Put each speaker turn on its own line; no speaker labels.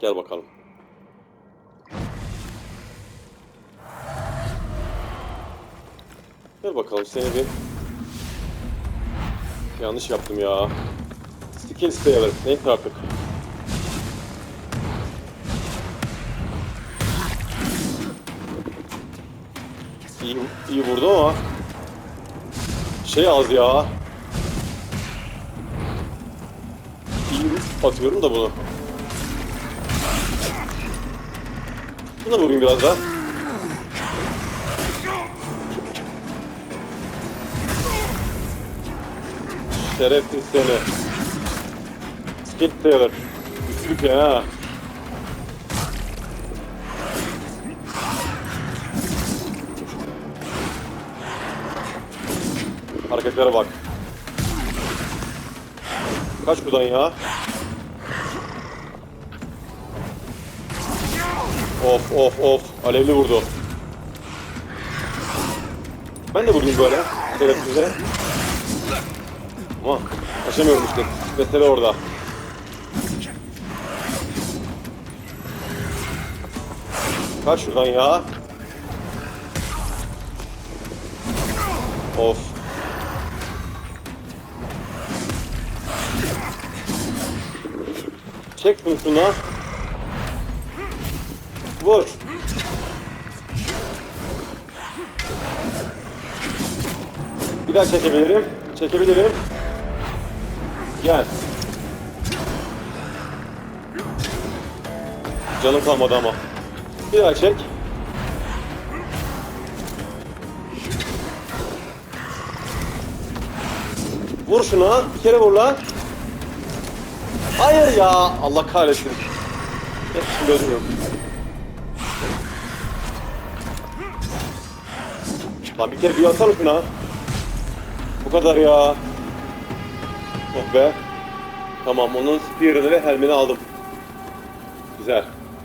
Gel bakalım. Gel bakalım seni bir... Yanlış yaptım ya. Skill Stayer. Neyse artık. İyi, iyi vurdu ama şey az ya. İyi atıyorum da bunu. Buna vurayım biraz daha. Şerefsiz seni. Skit Taylor. Üstlük ya ha. Hareketlere bak. Kaç buradan ya? Of of of. Alevli vurdu. Ben de vurayım böyle. Şerefsize. Ama kaçamıyorum işte. Mesele orada. Kaç şuradan ya. Of. Çek bunu şuna. Vur. Bir daha çekebilirim. Çekebilirim. Gel. Canım kalmadı ama. Bir daha çek. Vur şuna. Bir kere vur lan. Hayır ya. Allah kahretsin. Hep gözüm yok. Lan bir kere bir atsana şuna. Bu kadar ya. Oh be. Tamam onun spear'ını ve helmini aldım. Güzel.